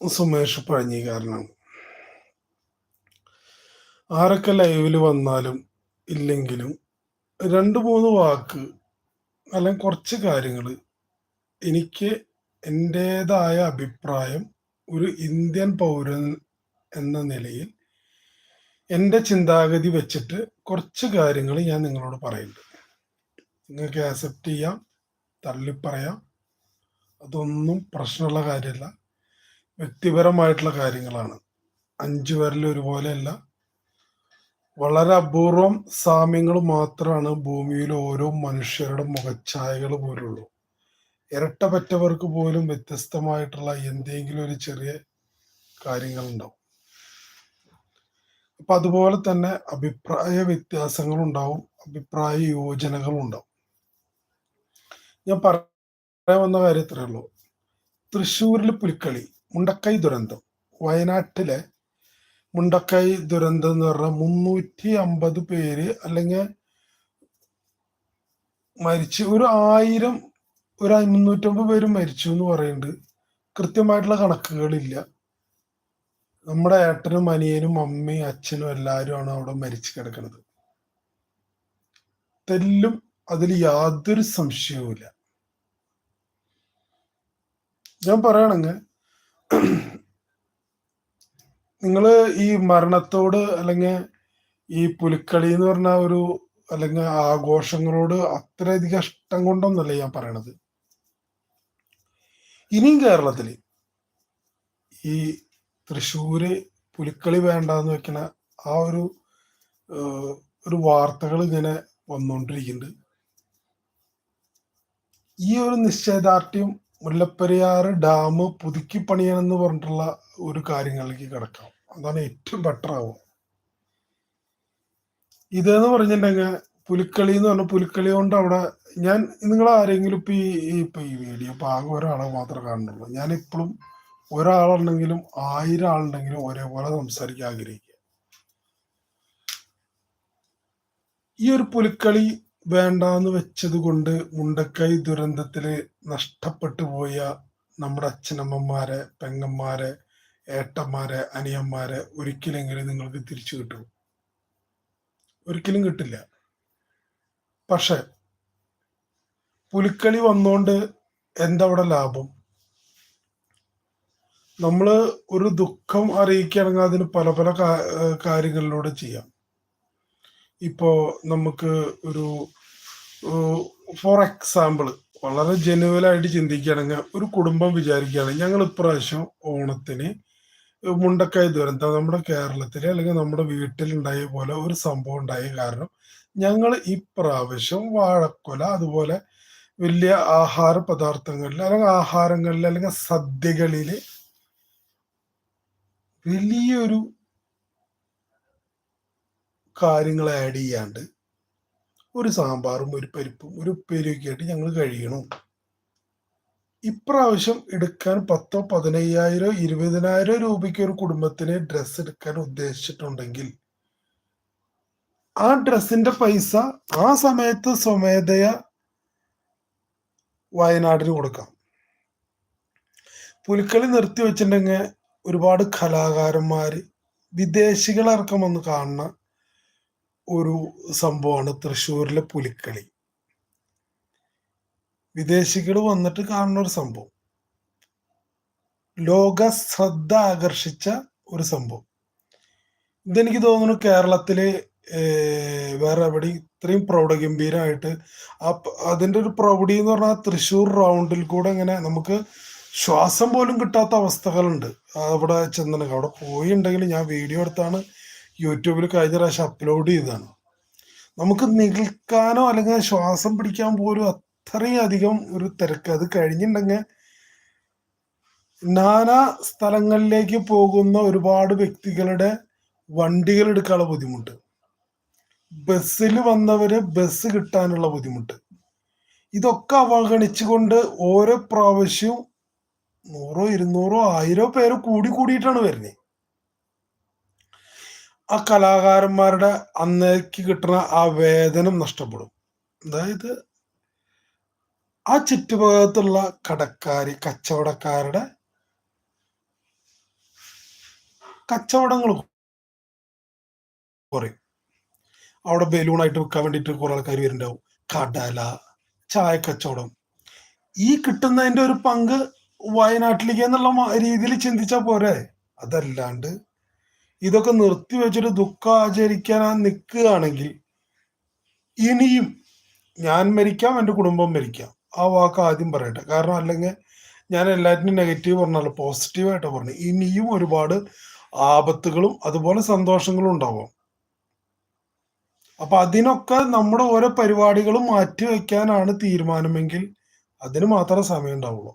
സുമേഷ് പഴഞ്ഞിക്കാരനാണ് ആരൊക്കെ ലൈവിൽ വന്നാലും ഇല്ലെങ്കിലും രണ്ട് മൂന്ന് വാക്ക് അല്ലെങ്കിൽ കുറച്ച് കാര്യങ്ങൾ എനിക്ക് എന്റേതായ അഭിപ്രായം ഒരു ഇന്ത്യൻ പൗരൻ എന്ന നിലയിൽ എന്റെ ചിന്താഗതി വെച്ചിട്ട് കുറച്ച് കാര്യങ്ങൾ ഞാൻ നിങ്ങളോട് പറയുന്നുണ്ട് നിങ്ങൾക്ക് ആക്സെപ്റ്റ് ചെയ്യാം തള്ളിപ്പറയാം. അതൊന്നും പ്രശ്നമുള്ള കാര്യമല്ല. വ്യക്തിപരമായിട്ടുള്ള കാര്യങ്ങളാണ്. അഞ്ചു പേരിൽ ഒരുപോലെയല്ല. വളരെ അപൂർവം സാമ്യങ്ങൾ മാത്രമാണ് ഭൂമിയിൽ ഓരോ മനുഷ്യരുടെ മുഖച്ഛായകൾ പോലുള്ളൂ. ഇരട്ട പറ്റവർക്ക് പോലും വ്യത്യസ്തമായിട്ടുള്ള എന്തെങ്കിലും ഒരു ചെറിയ കാര്യങ്ങൾ ഉണ്ടാവും അപ്പൊ അതുപോലെ തന്നെ അഭിപ്രായ വ്യത്യാസങ്ങൾ ഉണ്ടാവും അഭിപ്രായ യോജനകളും ഉണ്ടാവും. ഞാൻ പറയാൻ വന്ന കാര്യം ഇത്രയുള്ളൂ തൃശ്ശൂരിൽ പുലിക്കളി. മുണ്ടക്കൈ ദുരന്തം. വയനാട്ടിലെ മുണ്ടക്കൈ ദുരന്തം എന്ന് പറഞ്ഞാൽ മുന്നൂറ്റി അമ്പത് പേര് അല്ലെങ്കിൽ മരിച്ചു. ഒരു ആയിരം ഒരു മുന്നൂറ്റമ്പത് പേര് മരിച്ചു എന്ന് പറയുന്നുണ്ട്. കൃത്യമായിട്ടുള്ള കണക്കുകളില്ല. നമ്മുടെ ഏട്ടനും അനിയനും അമ്മയും അച്ഛനും എല്ലാവരും അവിടെ മരിച്ചു കിടക്കുന്നത്. തെല്ലും അതിൽ യാതൊരു സംശയവുമില്ല. ഞാൻ പറയണെങ്കിൽ നിങ്ങൾ ഈ മരണത്തോട് അല്ലെങ്കിൽ ഈ പുലിക്കളി എന്ന് പറഞ്ഞ ഒരു അല്ലെങ്കിൽ ആഘോഷങ്ങളോട് അത്രയധികം ഇഷ്ടം കൊണ്ടൊന്നല്ല ഞാൻ പറയണത്. ഇനിയും കേരളത്തിൽ ഈ തൃശ്ശൂര് പുലിക്കളി വേണ്ടെന്ന് വെക്കണ ആ ഒരു ഒരു വാർത്തകൾ ഇങ്ങനെ വന്നുകൊണ്ടിരിക്കുന്നുണ്ട് ഈ ഒരു നിശ്ചയദാർഢ്യം മുല്ലപ്പെരിയാർ ഡാം പുതുക്കി പണിയണമെന്ന് പറഞ്ഞിട്ടുള്ള ഒരു കാര്യങ്ങളിലേക്ക് കിടക്കാം. അതാണ് ഏറ്റവും ബെറ്റർ ആവുക. ഇതെന്ന് പറഞ്ഞിട്ടുണ്ടെങ്കിൽ പുലിക്കളി എന്ന് പറഞ്ഞ പുലിക്കളി കൊണ്ട് അവിടെ ഞാൻ നിങ്ങൾ ആരെങ്കിലും ഇപ്പൊ ഈ ഇപ്പൊ ഈ വീഡിയോ ഇപ്പൊ ആകെ ഒരാളെ മാത്രമേ കാണുന്നുള്ളൂ. ഞാൻ ഇപ്പോഴും ഒരാളുണ്ടെങ്കിലും ആയിരം ആളുണ്ടെങ്കിലും ഒരേപോലെ സംസാരിക്കാൻ ആഗ്രഹിക്കുക. ഈ ഒരു പുലിക്കളി വേണ്ടാന്ന് വെച്ചത് കൊണ്ട് മുണ്ടക്കൈ ദുരന്തത്തിൽ നഷ്ടപ്പെട്ടു പോയ നമ്മുടെ അച്ഛനമ്മമാരെ പെങ്ങന്മാരെ ഏട്ടന്മാരെ അനിയന്മാരെ ഒരിക്കലെങ്കിലും നിങ്ങൾക്ക് തിരിച്ചു കിട്ടും ഒരിക്കലും കിട്ടില്ല. പക്ഷെ പുലിക്കളി വന്നോണ്ട് എന്താ അവിടെ ലാഭം? നമ്മൾ ഒരു ദുഃഖം അറിയിക്കുകയാണെങ്കിൽ അതിന് പല പല കാര്യങ്ങളിലൂടെ ചെയ്യാം. ഇപ്പോ നമുക്ക് ഒരു ഫോർ എക്സാമ്പിൾ വളരെ ജനുവലായിട്ട് ചിന്തിക്കുകയാണെങ്കിൽ ഒരു കുടുംബം വിചാരിക്കുകയാണെങ്കിൽ ഞങ്ങൾ ഇപ്രാവശ്യം ഓണത്തിന് മുണ്ടക്കായ ദുരന്തം നമ്മുടെ കേരളത്തിൽ അല്ലെങ്കിൽ നമ്മുടെ വീട്ടിൽ ഉണ്ടായ പോലെ ഒരു സംഭവം ഉണ്ടായ കാരണം ഞങ്ങൾ ഇപ്രാവശ്യം വാഴക്കൊല അതുപോലെ വലിയ ആഹാര പദാർത്ഥങ്ങളിൽ അല്ലെങ്കിൽ ആഹാരങ്ങളിൽ അല്ലെങ്കിൽ സദ്യകളിൽ വലിയൊരു കാര്യങ്ങൾ ആഡ് ചെയ്യാണ്ട് ഒരു സാമ്പാറും ഒരു പരിപ്പും ഒരു ഉപ്പേരിയൊക്കെ ആയിട്ട് ഞങ്ങൾ കഴിയണം. ഇപ്രാവശ്യം എടുക്കാൻ പത്തോ പതിനയ്യായിരോ ഇരുപതിനായിരോ രൂപയ്ക്ക് ഒരു കുടുംബത്തിന് ഡ്രസ്സ് എടുക്കാൻ ഉദ്ദേശിച്ചിട്ടുണ്ടെങ്കിൽ ആ ഡ്രസ്സിന്റെ പൈസ ആ സമയത്ത് സ്വമേധയ വയനാടിന് കൊടുക്കാം. പുലിക്കളി നിർത്തി വെച്ചിട്ടുണ്ടെങ്കിൽ ഒരുപാട് കലാകാരന്മാര് വിദേശികളടക്കം വന്ന് കാണുന്ന ഒരു സംഭവമാണ് തൃശ്ശൂരിലെ പുലിക്കളി. വിദേശികൾ വന്നിട്ട് കാണുന്ന ഒരു സംഭവം. ലോക ശ്രദ്ധ ആകർഷിച്ച ഒരു സംഭവം. ഇതെനിക്ക് തോന്നുന്നു കേരളത്തിൽ വേറെ എവിടെ ഇത്രയും പ്രൗഢഗംഭീരമായിട്ട് അതിന്റെ ഒരു പ്രൗഢി എന്ന് പറഞ്ഞാൽ തൃശ്ശൂർ റൗണ്ടിൽ കൂടെ ഇങ്ങനെ നമുക്ക് ശ്വാസം പോലും കിട്ടാത്ത അവസ്ഥകളുണ്ട്. അവിടെ ചെന്നിട്ടുണ്ടെങ്കിൽ അവിടെ പോയിണ്ടെങ്കിൽ ഞാൻ വീഡിയോ എടുത്താണ് യൂട്യൂബിൽ കഴിഞ്ഞ പ്രാവശ്യം അപ്ലോഡ് ചെയ്തതാണ്. നമുക്ക് നിൽക്കാനോ അല്ലെങ്കിൽ ശ്വാസം പിടിക്കാൻ പോലും അത്രയും അധികം ഒരു തിരക്ക്. അത് കഴിഞ്ഞിട്ടുണ്ടെങ്കിൽ നാനാ സ്ഥലങ്ങളിലേക്ക് പോകുന്ന ഒരുപാട് വ്യക്തികളുടെ വണ്ടികൾ എടുക്കാനുള്ള ബുദ്ധിമുട്ട്. ബസ്സിൽ വന്നവര് ബസ് കിട്ടാനുള്ള ബുദ്ധിമുട്ട്. ഇതൊക്കെ അവഗണിച്ചുകൊണ്ട് ഓരോ പ്രാവശ്യവും നൂറോ ഇരുന്നൂറോ ആയിരോ പേര് കൂടി കൂടിയിട്ടാണ് വരുന്നത് ആ കലാകാരന്മാരുടെ അന്നേക്ക് കിട്ടുന്ന ആ വേതനം നഷ്ടപ്പെടും. അതായത് ആ ചുറ്റുഭാഗത്തുള്ള കടക്കാരി കച്ചവടക്കാരുടെ കച്ചവടങ്ങൾ കുറയും. അവിടെ ബലൂണായിട്ട് വിൽക്കാൻ വേണ്ടിയിട്ട് കുറെ ആൾക്കാർ വരുന്നുണ്ടാവും. കടല ചായ കച്ചവടം ഈ കിട്ടുന്നതിന്റെ ഒരു പങ്ക് വയനാട്ടിലേക്ക് എന്നുള്ള രീതിയിൽ ചിന്തിച്ചാൽ പോരെ? അതല്ലാണ്ട് ഇതൊക്കെ നിർത്തി വെച്ചിട്ട് ദുഃഖം ആചരിക്കാൻ നിൽക്കുകയാണെങ്കിൽ ഇനിയും ഞാൻ മരിക്കാം എന്റെ കുടുംബം മരിക്കാം. ആ വാക്ക് ആദ്യം പറയട്ടെ. കാരണം അല്ലെങ്കിൽ ഞാൻ എല്ലാറ്റിനും നെഗറ്റീവ് പറഞ്ഞല്ലോ പോസിറ്റീവായിട്ട് പറഞ്ഞു. ഇനിയും ഒരുപാട് ആപത്തുകളും അതുപോലെ സന്തോഷങ്ങളും ഉണ്ടാവാം. അപ്പൊ അതിനൊക്കെ നമ്മുടെ ഓരോ പരിപാടികളും മാറ്റി വെക്കാനാണ് തീരുമാനമെങ്കിൽ അതിന് മാത്രമേ സമയം ഉണ്ടാവുള്ളൂ.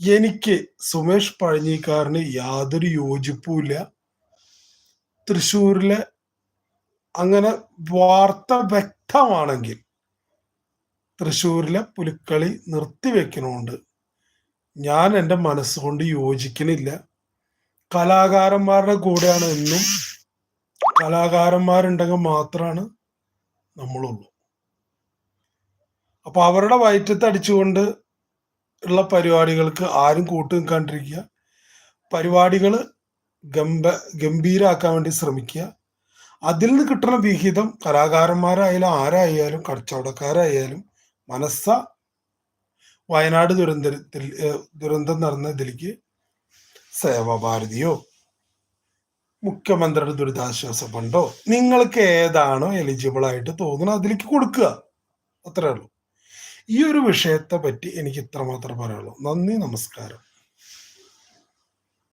എനിക്ക് സുമേഷ് പഴഞ്ഞിക്കാരന് യാതൊരു യോജിപ്പുമില്ല തൃശ്ശൂരിലെ അങ്ങനെ വാർത്ത വ്യക്തമാണെങ്കിൽ തൃശ്ശൂരിലെ പുലിക്കളി നിർത്തിവെക്കണോണ്ട് ഞാൻ എന്റെ മനസ്സുകൊണ്ട് യോജിക്കണില്ല. കലാകാരന്മാരുടെ കൂടെയാണ് എന്നും കലാകാരന്മാരുണ്ടെങ്കിൽ മാത്രമാണ് നമ്മളുള്ളൂ. അപ്പൊ അവരുടെ വയറ്റത്ത് അടിച്ചുകൊണ്ട് ഉള്ള പരിപാടികൾക്ക് ആരും കൂട്ടു നിൽക്കാണ്ടിരിക്കുക പരിപാടികൾ ഗംഭ ഗംഭീരാക്കാൻ വേണ്ടി ശ്രമിക്കുക. അതിൽ നിന്ന് കിട്ടുന്ന വിഹിതം കലാകാരന്മാരായാലും ആരായാലും കച്ചവടക്കാരായാലും മനസ്സ വയനാട് ദുരന്തത്തിൽ ദുരന്തം നടന്ന ഇതിലേക്ക് സേവാഭാരതിയോ മുഖ്യമന്ത്രിയുടെ ദുരിതാശ്വാസ ഫണ്ടോ നിങ്ങൾക്ക് ഏതാണോ എലിജിബിൾ ആയിട്ട് തോന്നുന്നത് അതിലേക്ക് കൊടുക്കുക. അത്രേ ഉള്ളൂ. ഈ ഒരു വിഷയത്തെ പറ്റി എനിക്ക് ഇത്രമാത്രം പറയാനുള്ളൂ. നന്ദി നമസ്കാരം.